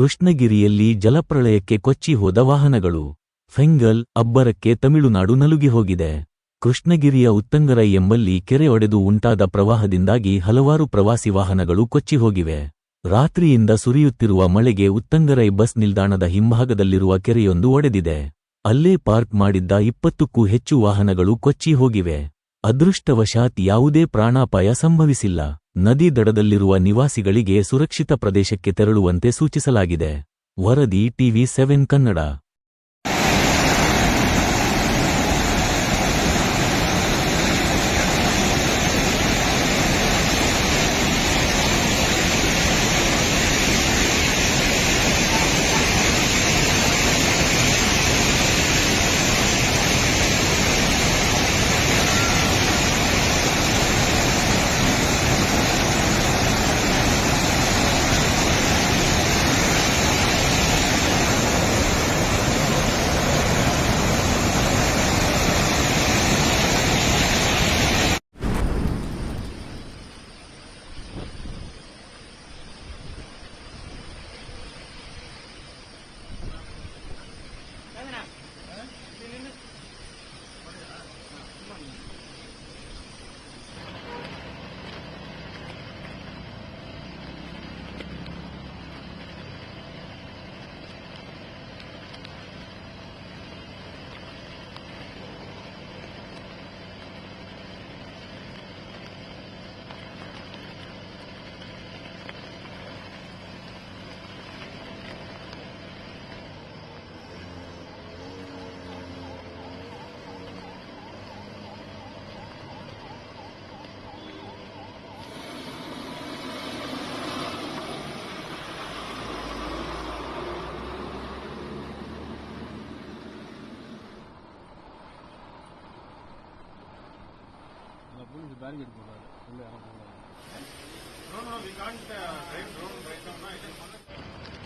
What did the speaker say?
ಕೃಷ್ಣಗಿರಿಯಲ್ಲಿ ಜಲಪ್ರಳಯಕ್ಕೆ ಕೊಚ್ಚಿ ಹೋದ ವಾಹನಗಳು. ಫೆಂಗಲ್ ಅಬ್ಬರಕ್ಕೆ ತಮಿಳುನಾಡು ನಲುಗಿ ಹೋಗಿದೆ. ಕೃಷ್ಣಗಿರಿಯ ಉತ್ತಂಗರೈ ಎಂಬಲ್ಲಿ ಕೆರೆ ಒಡೆದು ಉಂಟಾದ ಪ್ರವಾಹದಿಂದಾಗಿ ಹಲವಾರು ಪ್ರವಾಸಿ ವಾಹನಗಳು ಕೊಚ್ಚಿ ಹೋಗಿವೆ. ರಾತ್ರಿಯಿಂದ ಸುರಿಯುತ್ತಿರುವ ಮಳೆಗೆ ಉತ್ತಂಗರೈ ಬಸ್ ನಿಲ್ದಾಣದ ಹಿಂಭಾಗದಲ್ಲಿರುವ ಕೆರೆಯೊಂದು ಒಡೆದಿದೆ. ಅಲ್ಲೇ ಪಾರ್ಕ್ ಮಾಡಿದ್ದ ಇಪ್ಪತ್ತಕ್ಕೂ ಹೆಚ್ಚು ವಾಹನಗಳು ಕೊಚ್ಚಿ ಹೋಗಿವೆ. ಅದೃಷ್ಟವಶಾತ್ ಯಾವುದೇ ಪ್ರಾಣಾಪಾಯ ಸಂಭವಿಸಿಲ್ಲ. ನದಿ ದಡದಲ್ಲಿರುವ ನಿವಾಸಿಗಳಿಗೆ ಸುರಕ್ಷಿತ ಪ್ರದೇಶಕ್ಕೆ ತೆರಳುವಂತೆ ಸೂಚಿಸಲಾಗಿದೆ. ವರದಿ TV seven Kannada. No, no, we can't uh, drive drone right.